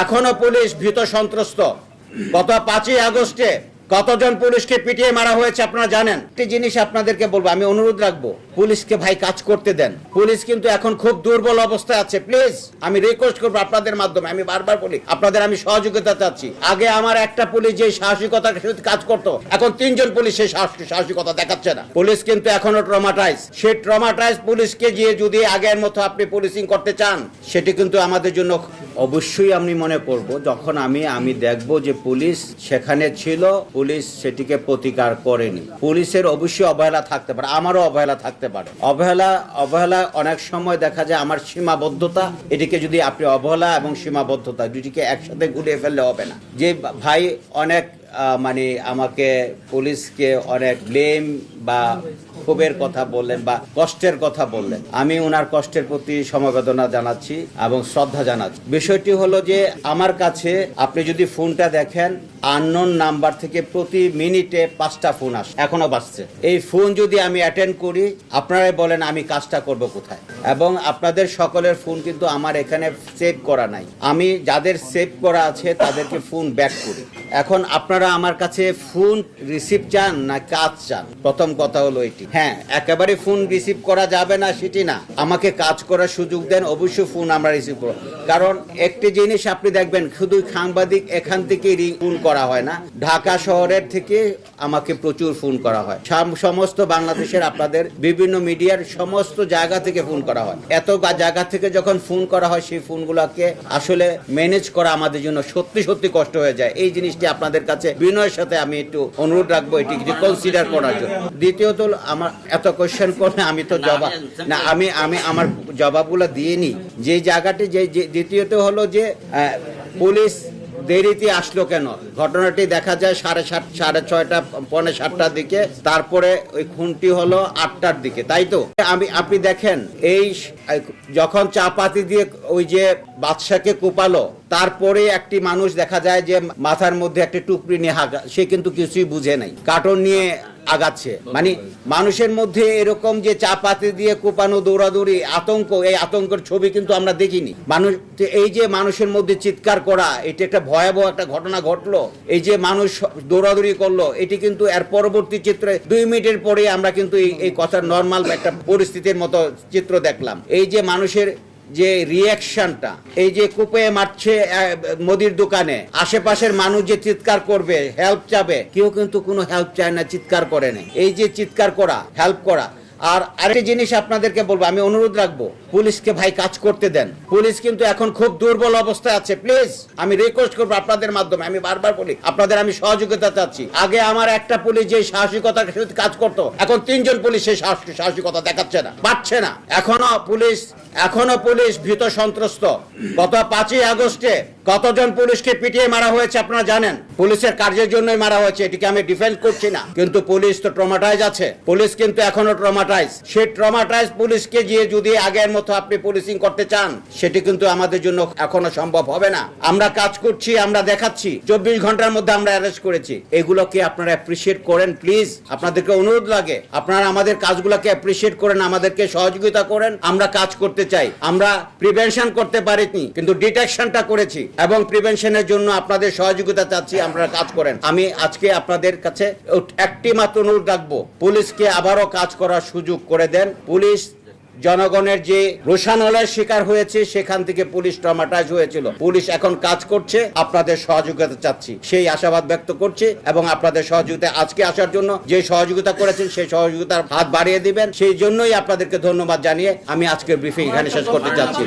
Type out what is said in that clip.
এখনও পুলিশ ভীত সন্ত্রস্ত। গত পাঁচই আগস্টে কতজন পুলিশকে পিটিয়ে মারা হয়েছে আপনারা জানেন? একটি জিনিস আপনাদেরকে বলব, আমি অনুরোধ রাখব, পুলিশকে ভাই কাজ করতে দেন। পুলিশ কিন্তু এখন খুব দুর্বল অবস্থায় আছে, প্লিজ। আমি রিকোয়েস্ট করব আপনাদের মাধ্যমে, আমি বারবার বলি, আপনাদের আমি সহযোগিতা চাচ্ছি। আগে আমার একটা পুলিশ যে সাহসিকতার সাথে কাজ করতো, এখন তিনজন পুলিশ সেই সাহস- সাহসিকতা দেখাচ্ছে না। পুলিশ কিন্তু এখনও ট্রমাটাইজ সেই ট্রমাটাইজ পুলিশকে গিয়ে যদি আগের মতো আপনি পুলিশিং করতে চান, সেটি কিন্তু আমাদের জন্য অবশ্যই আমি মনে করব, যখন আমি আমি দেখব যে পুলিশ সেখানে ছিল, পুলিশ সেটিকে প্রতিকার করেনি। পুলিশের অবশ্যই অবহেলা থাকতে পারে, আমারও অবহেলা থাকতে পারে। অবহেলা অবহেলা অনেক সময় দেখা যায় আমার সীমাবদ্ধতা, এটিকে যদি আপনি অবহেলা এবং সীমাবদ্ধতা দুটিকে একসাথে গুলিয়ে ফেললে হবে না। যে ভাই অনেক মানে আমাকে পুলিশকে অনেক ব্লেম বা ক্ষোভের কথা বললেন বা কষ্টের কথা বললেন। আমি ওনার কষ্টের প্রতি সমবেদনা জানাচ্ছি এবং শ্রদ্ধা জানাচ্ছি। বিষয়টি হলো যে, আমার কাছে আপনি যদি ফোনটা দেখেন আননোন নাম্বার থেকে প্রতি মিনিটে পাঁচটা ফোন আসে, এখনও বাসছে এই ফোন যদি আমি অ্যাটেন্ড করি, আপনারাই বলেন আমি কাজটা করব কোথায়। এবং আপনাদের সকলের ফোন কিন্তু আমার এখানে সেভ করা নাই। আমি যাদের সেভ করা আছে, তাদেরকে ফোন ব্যাক করি। এখন আপনারা আমার কাছে ফোন রিসিভ চান না কাজ চান? প্রথম কথা হলো এটি। হ্যাঁ একেবারে ফোন রিসিভ করা যাবে না, সেটি না। আমাকে কাজ করার সুযোগ দেন, অবশ্যই ফোন আমরা রিসিভ করব। কারণ একটি জিনিস আপনি দেখবেন, শুধু সাংবাদিক এখান থেকে ফোন করা হয় না। ঢাকা শহরের থেকে আমাকে প্রচুর ফোন করা হয়। সাম- সমস্ত বাংলাদেশের আপনাদের বিভিন্ন মিডিয়ার সমস্ত জায়গা থেকে ফোন করা হয়। এত জায়গা থেকে যখন ফোন করা হয়, সেই ফোনগুলোকে আসলে ম্যানেজ করা আমাদের জন্য সত্যি সত্যি কষ্ট হয়ে যায়। এই জিনিসটি আপনাদের কাছে বিনয়ের সাথে আমি একটু অনুরোধ রাখব এটি কিছু কনসিডার করার জন্য। দ্বিতীয়ত আমার এত কোয়েশ্চেন করলে আমি তো জবাব না আমি আমি আমার জবাবগুলো দিয়ে নিই যে জায়গাটি যে দ্বিতীয়ত হলো যে পুলিশ দেরিতে আসলো কেন? ঘটনাটি দেখা যায় সাড়ে সাত, সাড়ে ছয়টা, পৌনে সাতটার দিকে। তারপরে ওই খুনটি হলো আটটার দিকে, তাই তো? আমি, আপনি দেখেন, এই যখন চাপাতি দিয়ে ওই যে বাদশাকে কোপালো, তারপরে একটি মানুষ দেখা যায় যে মাথার মধ্যে একটি টুকরি নিয়ে হাঁকা সে কিন্তু কিছুই বুঝে নাই। কার্টন নিয়ে আগাচ্ছে। মানে মানুষের মধ্যে এরকম যে চাপাতি দিয়ে কোপানো দৌড়াদৌড়ি, আতঙ্ক, এই আতঙ্কের ছবি কিন্তু আমরা দেখিনি। মানুষ এই যে মানুষের মধ্যে চিৎকার করা, এটি একটা ভয়াবহ একটা ঘটনা ঘটলো। এই যে মানুষ দৌড়াদৌড়ি করল, এটি কিন্তু এর পরবর্তী চিত্রে দুই মিনিটের পরে আমরা কিন্তু এই কথার নর্মাল একটা পরিস্থিতির মতো চিত্র দেখলাম। এই যে মানুষের যে রিয়াকশনটা এই যে কুপে মারছে মোদির দোকানে, আশেপাশের মানুষ যে চিৎকার করবে হেল্প চাবে, কেউ কিন্তু কোনো হেল্প চায় না, চিৎকার করে না। এই যে চিৎকার করা হেল্প করা, আর আরেকটি জিনিস আপনাদেরকে বলব, আমি অনুরোধ রাখব পুলিশকে ভাই কাজ করতে দেন। পুলিশ কিন্তু এখন খুব দুর্বল অবস্থায় আছে। প্লিজ, আমি রিকোয়েস্ট করব আপনাদের মাধ্যমে। আমি বারবার বলি, আপনাদের আমি সহযোগিতা চাচ্ছি। আগে আমার একটা পুলিশ যে সাহসিকতার সাথে কাজ করতো, এখন তিনজন পুলিশ সেই সাহসিকতা দেখাচ্ছে না পাচ্ছে না। এখনও পুলিশ এখনও পুলিশ ভীত সন্ত্রস্ত। গত পাঁচই আগস্টে কতজন পুলিশকে পিটিয়ে মারা হয়েছে আপনারা জানেন? পুলিশের কার্যের জন্যই মারা হয়েছে, এটিকে আমি ডিফেন্ড করছি না। কিন্তু পুলিশ তো ট্রমাটাইজ আছে। পুলিশ কিন্তু এখনও ট্রমাটাইজ সেই ট্রমাটাইজ পুলিশকে গিয়ে যদি আগের মতো আপনি পুলিশিং করতে চান, সেটি কিন্তু আমাদের জন্য এখনও সম্ভব হবে না। আমরা কাজ করছি, আমরা দেখাচ্ছি। চব্বিশ ঘণ্টার মধ্যে আমরা অ্যারেস্ট করেছি। এগুলোকে আপনারা অ্যাপ্রিসিয়েট করেন প্লিজ আপনাদেরকে অনুরোধ লাগে, আপনারা আমাদের কাজগুলোকে অ্যাপ্রিসিয়েট করেন, আমাদেরকে সহযোগিতা করেন। আমরা কাজ করতে চাই। আমরা প্রিভেনশন করতে পারিনি, কিন্তু ডিটেকশনটা করেছি। এবং প্রিভেনশনের জন্য আপনাদের সহযোগিতা চাচ্ছি, আপনারা কাজ করেন। আমি আজকে আপনাদের কাছে একটি মাত্র অনুরোধ রাখব, পুলিশকে আবারও কাজ করার সুযোগ করে দেন। পুলিশ জনগণের যে রোশানলের শিকার হয়েছে, সেখান থেকে পুলিশ ট্রমাটাইজ হয়েছিল। পুলিশ এখন কাজ করছে, আপনাদের সহযোগিতা চাচ্ছি। সেই আশাবাদ ব্যক্ত করছে এবং আপনাদের সহযোগিতা আজকে আসার জন্য যে সহযোগিতা করেছেন, সেই সহযোগিতার হাত বাড়িয়ে দিবেন। সেই জন্যই আপনাদেরকে ধন্যবাদ জানিয়ে আমি আজকের ব্রিফিং এখানে শেষ করতে চাচ্ছি।